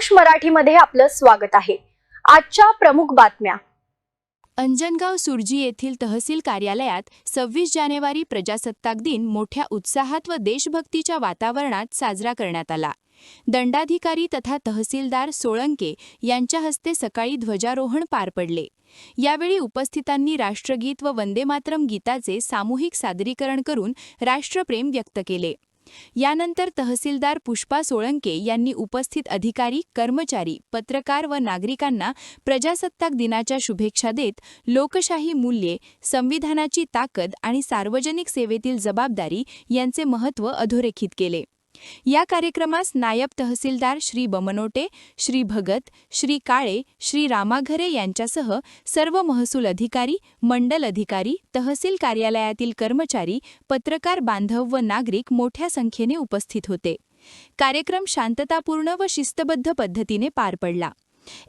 जोश मराठीमध्ये आपलं स्वागत आहे. आजच्या प्रमुख बातम्या. अंजनगाव सुरजी येथील तहसील कार्यालयात सव्वीस जानेवारी प्रजासत्ताक दिन मोठ्या उत्साहात व देशभक्तीच्या वातावरणात साजरा करण्यात आला. दंडाधिकारी तथा तहसीलदार सोळंके यांच्या हस्ते सकाळी ध्वजारोहण पार पडले. यावेळी उपस्थितांनी राष्ट्रगीत व वंदेमातरम गीताचे सामूहिक सादरीकरण करून राष्ट्रप्रेम व्यक्त केले. यानंतर तहसीलदार पुष्पा सोळंके यांनी उपस्थित अधिकारी कर्मचारी पत्रकार व नागरिकांना प्रजासत्ताक दिनाच्या शुभेच्छा देत लोकशाही मूल्ये संविधानाची ताकद आणि सार्वजनिक सेवेतील जबाबदारी यांचे महत्त्व अधोरेखित केले. या कार्यक्रमास नायब तहसीलदार श्री बमनोटे श्री भगत श्री काळे श्री रामाघरे यांच्यासह सर्व महसूल अधिकारी मंडल अधिकारी तहसील कार्यालयातील कर्मचारी पत्रकार बांधव व नागरिक मोठ्या संख्येने उपस्थित होते. कार्यक्रम शांततापूर्ण व शिस्तबद्ध पद्धतीने पार पडला.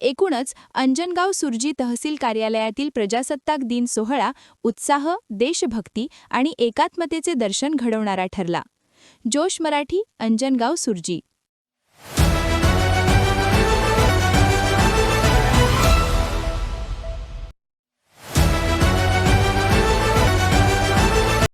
एकूणच अंजनगाव सुरजी तहसील कार्यालयातील प्रजासत्ताक दिन सोहळा उत्साह देशभक्ती आणि एकात्मतेचे दर्शन घडवणारा ठरला. जोश मराठी अंजनगाव सुरजी.